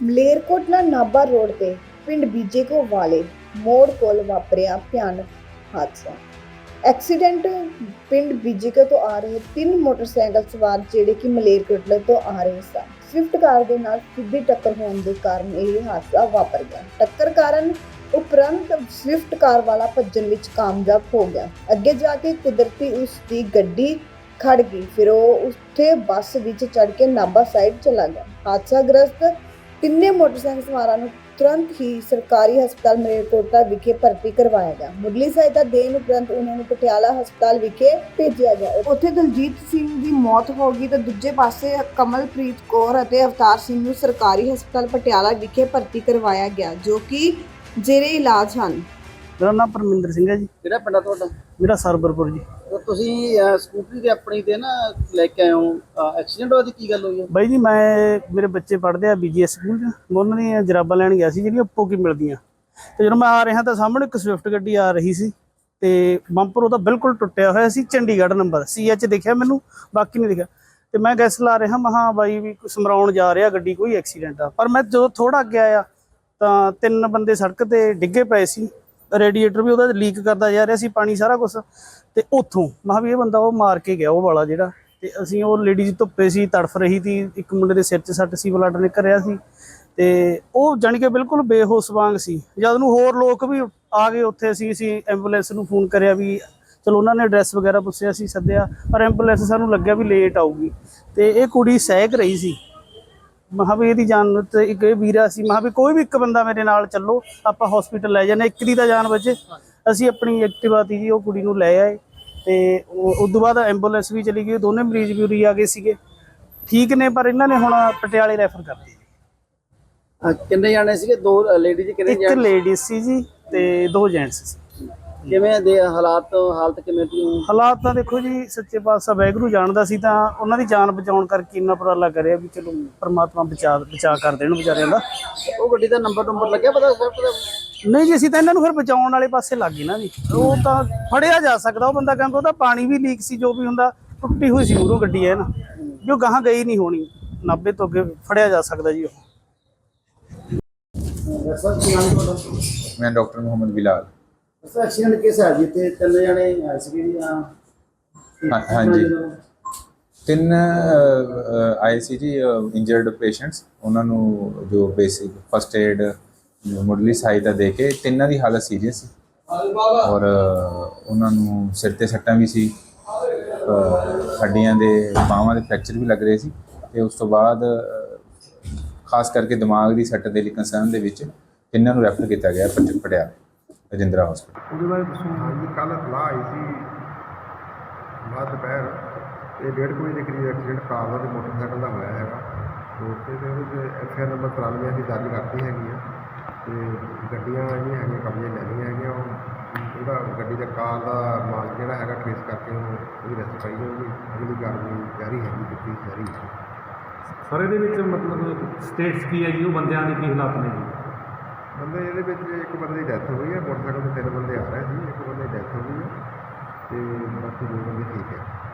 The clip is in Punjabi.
ਮਲੇਰਕੋਟਲਾ ਨਾਭਾ ਰੋਡ ਤੇ ਪਿੰਡ ਬੀਜੇਕੋ ਵਾਲੇ ਮੋੜ ਕੋਲ ਵਾਪਰਿਆ ਭਿਆਨਕ ਹਾਦਸਾ। ਐਕਸੀਡੈਂਟ ਪਿੰਡ ਬੀਜੇਕੋ ਤੋਂ ਆ ਰਹੇ ਤਿੰਨ ਮੋਟਰਸਾਈਕਲ ਸਵਾਰ ਜਿਹੜੇ ਕਿ ਮਲੇਰਕੋਟਲਾ ਤੋਂ ਆ ਰਹੇ ਸਨ। ਸਵਿਫਟ ਕਾਰ ਦੇ ਨਾਲ ਸਿੱਧੀ ਟੱਕਰ ਹੋਣ ਦੇ ਕਾਰਨ ਇਹ ਹਾਦਸਾ ਵਾਪਰ ਗਿਆ। ਟੱਕਰ ਕਾਰਨ ਉਪਰੰਤ ਸਵਿਫਟ ਕਾਰ ਵਾਲਾ ਭੱਜਣ ਵਿੱਚ ਕਾਮਯਾਬ ਹੋ ਗਿਆ। ਅੱਗੇ ਜਾ ਕੇ ਕੁਦਰਤੀ ਉਸ ਦੀ ਗੱਡੀ ਖੜ ਗਈ, ਫਿਰ ਉਹ ਉੱਥੇ ਬੱਸ ਵਿੱਚ ਚੜ ਕੇ ਨਾਭਾ ਸਾਈਡ ਚਲਾ ਗਿਆ। ਹਾਦਸਾ ਗ੍ਰਸਤ ਤਿੰਨੇ ਮੋਟਰਸਾਈਕਲ ਸਵਾਰਾਂ ਨੂੰ ਤੁਰੰਤ ਹੀ ਸਰਕਾਰੀ ਹਸਪਤਾਲ ਮਲੇਰਕੋਟਲਾ ਵਿਖੇ ਭਰਤੀ ਕਰਵਾਇਆ ਗਿਆ। ਮੁੱਢਲੀ ਸਹਾਇਤਾ ਦੇਣ ਉਪਰੰਤ ਉਹਨਾਂ ਨੂੰ ਪਟਿਆਲਾ ਹਸਪਤਾਲ ਵਿਖੇ ਭੇਜਿਆ ਗਿਆ। ਉੱਥੇ ਦਲਜੀਤ ਸਿੰਘ ਦੀ ਮੌਤ ਹੋ ਗਈ ਤੇ ਦੂਜੇ ਪਾਸੇ ਕਮਲਪ੍ਰੀਤ ਕੌਰ ਅਤੇ ਅਵਤਾਰ ਸਿੰਘ ਨੂੰ ਸਰਕਾਰੀ ਹਸਪਤਾਲ ਪਟਿਆਲਾ ਵਿਖੇ ਭਰਤੀ ਕਰਵਾਇਆ ਗਿਆ ਜੋ ਕਿ ਜੇਰੇ ਇਲਾਜ ਹਨ। ਮੇਰਾ ਨਾਮ ਪਰਮਿੰਦਰ ਸਿੰਘ ਹੈ ਜੀ। ਕਿਹੜਾ ਪਿੰਡ ਆ ਤੁਹਾਡਾ? ਮੇਰਾ ਸਰਬਰਪੁਰ ਜੀ। ਤਾਂ ਤੁਸੀਂ ਸਕੂਟਰੀ ਤੇ ਆਪਣੀ ਤੇ ਨਾ ਲੈ ਕੇ ਆਏ ਹੋ। ਐਕਸੀਡੈਂਟ ਹੋਇਆ ਦੀ ਕੀ ਗੱਲ ਹੋਈ ਹੈ? ਬਾਈ ਜੀ ਮੈਂ ਮੇਰੇ ਬੱਚੇ ਪੜ੍ਹਦੇ ਆ ਬੀਜੀਐਸ ਸਕੂਲ 'ਚ। ਉਹਨਾਂ ਦੀਆਂ ਜਰਾਬਾਂ ਲੈਣ ਗਿਆ ਸੀ ਜਿਹੜੀਆਂ ਉੱਪੋ ਕੀ ਮਿਲਦੀਆਂ। ਤੇ ਜਦੋਂ ਮੈਂ ਆ ਰਿਹਾ ਤਾਂ ਸਾਹਮਣੇ ਇੱਕ ਸਵਿਫਟ ਗੱਡੀ ਆ ਰਹੀ ਸੀ। ਤੇ ਬੰਪਰ ਉਹਦਾ ਬਿਲਕੁਲ ਟੁੱਟਿਆ ਹੋਇਆ ਸੀ ਚੰਡੀਗੜ੍ਹ ਨੰਬਰ। ਸੀਐਚ ਦਿਖਿਆ ਮੈਨੂੰ ਬਾਕੀ ਨਹੀਂ ਦਿਖਿਆ। ਤੇ ਮੈਂ ਗੈਸ ਲਾ ਰਿਹਾ ਮਹਾ ਬਾਈ ਵੀ ਸਮਰਾਉਣ ਜਾ ਰਿਹਾ ਗੱਡੀ ਕੋਈ ਐਕਸੀਡੈਂਟ ਆ। ਪਰ ਮੈਂ ਜਦੋਂ ਥੋੜਾ ਅੱਗੇ ਆਇਆ ਤਾਂ ਤਿੰਨ ਬੰਦੇ ਸੜਕ ਤੇ ਡਿੱਗੇ ਪਏ ਸੀ। ਰੇਡੀਏਟਰ ਵੀ ਉਹਦਾ ਲੀਕ ਕਰਦਾ ਜਾ ਰਿਹਾ ਸੀ ਪਾਣੀ ਸਾਰਾ ਕੁਝ ਤੇ ਉੱਥੋਂ ਮਹਾ ਵੀ ਇਹ ਬੰਦਾ ਉਹ ਮਾਰ ਕੇ ਗਿਆ ਉਹ ਵਾਲਾ ਜਿਹੜਾ, ਤੇ ਅਸੀਂ ਉਹ ਲੇਡੀਜ਼ ਧੁੱਪੇ ਸੀ, ਤੜਫ ਰਹੀ ਸੀ, ਇੱਕ ਮੁੰਡੇ ਦੇ ਸਿਰ 'ਚ ਸੱਟ ਸੀ, ਬਲੱਡ ਨਿਕਲ ਰਿਹਾ ਸੀ, ਤੇ ਉਹ ਜਾਣੀ ਕਿ ਬਿਲਕੁਲ ਬੇਹੋਸ਼ ਵਾਂਗ ਸੀ। ਜਦ ਨੂੰ ਹੋਰ ਲੋਕ ਵੀ ਆ ਗਏ ਉੱਥੇ, ਅਸੀਂ ਅਸੀਂ ਐਂਬੂਲੈਂਸ ਨੂੰ ਫੋਨ ਕਰਿਆ ਵੀ ਚਲੋ ਉਹਨਾਂ ਨੇ ਐਡਰੈਸ ਵਗੈਰਾ ਪੁੱਛਿਆ ਸੀ ਸੱਦਿਆ, ਪਰ ਐਂਬੂਲੈਂਸ ਸਾਨੂੰ ਲੱਗਿਆ ਵੀ ਲੇਟ ਆਊਗੀ। ਤੇ ਇਹ ਕੁੜੀ ਸਹਿਕ ਰਹੀ ਸੀ। ਮਹਾਂ ਵੀ ਇਹਦੀ ਜਾਨ ਤੇ ਇੱਕ ਇਹ ਵੀਰਾ ਸੀ ਮਹਾਂ ਵੀ ਕੋਈ ਵੀ ਇੱਕ ਬੰਦਾ ਮੇਰੇ ਨਾਲ ਚੱਲੋ ਆਪਾਂ ਹਸਪੀਟਲ ਲੈ ਜਾਂਦੇ ਇੱਕ ਦੀ ਤਾਂ ਜਾਨ ਬਚੇ। ਅਸੀਂ ਆਪਣੀ ਐਕਟਿਵਾ ਤੀ ਜੀ ਉਹ ਕੁੜੀ ਨੂੰ ਲੈ ਆਏ ਤੇ ਉਸ ਤੋਂ ਬਾਅਦ ਐਂਬੂਲੈਂਸ ਵੀ ਚਲੀ ਗਈ ਦੋਨੇ ਮਰੀਜ਼ ਵੀ ਉਰੀ ਆ ਗਏ ਸੀਗੇ। ਠੀਕ ਨੇ ਪਰ ਇਹਨਾਂ ਨੇ ਹੁਣ ਪਟਿਆਲੇ ਰੈਫਰ ਕਰ ਦਿੱਤੀ ਅਹ, ਕਿੰਨੇ ਜਾਣੇ ਸੀਗੇ? ਦੋ ਲੇਡੀਜ਼ ਕਿੰਨੇ ਇੱਕ ਜਾਣੇ? ਲੇਡੀ ਸੀ ਜੀ ਤੇ ਦੋ ਜੈਂਟਸ ਸੀ। ਕਿਵੇਂ ਦੇ ਹਾਲਾਤ ਹਾਲਤ ਕਿਵੇਂ ਦੀ ਹਾਲਾਤ ਤਾਂ ਦੇਖੋ ਜੀ ਸੱਚੇ ਪਾਤਸ਼ਾਹ ਵਾਹਿਗੁਰੂ ਜਾਣਦਾ ਸੀ ਤਾਂ ਉਹਨਾਂ ਦੀ ਜਾਨ ਬਚਾਉਣ ਕਰਕੇ ਇੰਨਾ ਉਪਰਾਲਾ ਕਰਿਆ ਵੀ ਚਲੋ ਪ੍ਰਮਾਤਮਾ ਬਚਾ ਬਚਾ ਕਰ ਦੇਣ ਵਿਚਾਰਿਆਂ ਦਾ। ਉਹ ਗੱਡੀ ਦਾ ਨੰਬਰ ਨੰਬਰ ਲੱਗਿਆ ਪਤਾ ਸਵਿਫਟ ਦਾ ਨਹੀਂ ਜੀ ਅਸੀਂ ਤਾਂ ਇਹਨਾਂ ਨੂੰ ਫਿਰ ਬਚਾਉਣ ਵਾਲੇ ਪਾਸੇ ਲੱਗ ਗਏ ਨਾ ਜੀ। ਉਹ ਤਾਂ ਫੜਿਆ ਜਾ ਸਕਦਾ ਉਹ ਬੰਦਾ ਕਹਿੰਦਾ ਉਹਦਾ ਪਾਣੀ ਵੀ ਲੀਕ ਸੀ ਜੋ ਵੀ ਹੁੰਦਾ ਟੁੱਟੀ ਹੋਈ ਸੀ ਮੂਰੋਂ ਗੱਡੀ ਹੈ ਨਾ ਜੋ ਗਾਹਾਂ ਗਈ ਨਹੀਂ ਹੋਣੀ 90 ਤੋਂ ਅੱਗੇ ਫੜਿਆ ਜਾ ਸਕਦਾ ਜੀ ਉਹ। ਮੈਂ doctor Muhammad Bilal. Sir accident ਕਿਸ ਹੈ ਜੀ ਤਿੰਨ ਜਾਣੇ ਆਏ ਸੀਗੇ ਜੀ ਆ ਹਾਂ- ਹਾਂਜੀ। ਤਿੰਨ ਆਏ ਸੀ ਜੀ ਇੰਜਰਡ ਪੇਸ਼ੈਂਟਸ ਉਹਨਾਂ ਨੂੰ ਜੋ ਬੇਸਿਕ ਫਸਟ ਏਡ ਮੁੱਢਲੀ ਸਹਾਇਤਾ ਦੇ ਕੇ ਤਿੰਨਾਂ ਦੀ ਹਾਲਤ ਸੀਰੀਅਸ ਸੀ। ਔਰ ਅਹ, ਉਹਨਾਂ ਨੂੰ ਸਿਰ ਤੇ ਸੱਟਾਂ ਵੀ ਸੀ। ਅਹ, ਹੱਡੀਆਂ ਦੇ ਬਾਹਾਂ ਦੇ ਫ੍ਰੈਕਚਰ ਵੀ ਲੱਗ ਰਹੇ ਸੀ। ਤੇ ਉਸ ਤੋਂ ਬਾਅਦ ਅਹ, ਖਾਸ ਕਰਕੇ ਦਿਮਾਗ ਦੀ ਸੱਟ ਦੇ ਲਈ ਕੰਸਰਨ ਦੇ ਵਿੱਚ ਤਿੰਨਾਂ ਨੂੰ ਰੈਫਰ ਕੀਤਾ ਗਿਆ ਪਟ- ਪਟਿਆਲੇ। ਰਜਿੰਦਰਾ ਹਸਪਤਾਲ ਉਹਦੇ ਬਾਰੇ ਦੱਸੋ ਹਾਂਜੀ ਕੱਲ ਸਲਾਹ ਆਈ ਸੀ। ਬਾਅਦ ਦੁਪਹਿਰ ਇਹ ਡੇਢ ਕੁ ਵਜੇ ਦੇ ਕਰੀਬ ਐਕਸੀਡੈਂਟ ਕਾਰ ਦਾ ਤੇ ਮੋਟਰਸਾਈਕਲ ਦਾ ਹੋਇਆ ਹੈਗਾ। ਤੇ ਉੱਥੇ ਦੇ ਉਹਦੇ ਐਫ ਆਰ ਨੰਬਰ 93 ਅਸੀਂ ਦਰਜ ਕਰਤੀ ਹੈਗੀ ਆ। ਤੇ ਗੱਡੀਆਂ ਜਿਹੜੀਆਂ ਹੈਗੀਆਂ ਕਬਜ਼ੇ ਲੈ ਲਈਆਂ ਹੈਗੀਆਂ ਉਹ ਉਹਦਾ ਗੱਡੀ ਦਾ ਕਾਰ ਦਾ ਮਾਲ ਜਿਹੜਾ ਹੈਗਾ ਟ੍ਰੇਸ ਕਰਕੇ ਉਹਨੂੰ ਉਹਦੀ ਰੈਸਟ ਪਾਈ ਜਾਊਗੀ ਅਗਲੀ ਕਾਰਵਾਈ ਜਾਰੀ ਹੈਗੀ ਕੀਤੀ ਜਾਰੀ ਹੈ। ਸਰ ਇਹਦੇ ਵਿੱਚ ਮਤਲਬ ਸਟੇਟਸ ਕੀ ਹੈ ਜੀ? ਉਹ ਬੰਦਿਆਂ ਦੇ ਕੀ ਹਾਲਾਤ ਨੇ ਜੀ? ਬੰਦੇ ਇਹਦੇ ਵਿੱਚ ਇੱਕ ਬੰਦੇ ਦੀ ਡੈਥ ਹੋ ਗਈ ਹੈ, ਮੋਟਰਸਾਈਕਲ ਤੇ ਤਿੰਨ ਬੰਦੇ ਆ ਰਹੇ ਸੀ, ਇੱਕ ਬੰਦੇ ਦੀ ਡੈਥ ਹੋ ਗਈ ਹੈ ਤੇ ਬਾਕੀ ਦੋ ਬੰਦੇ ਠੀਕ ਹੈ।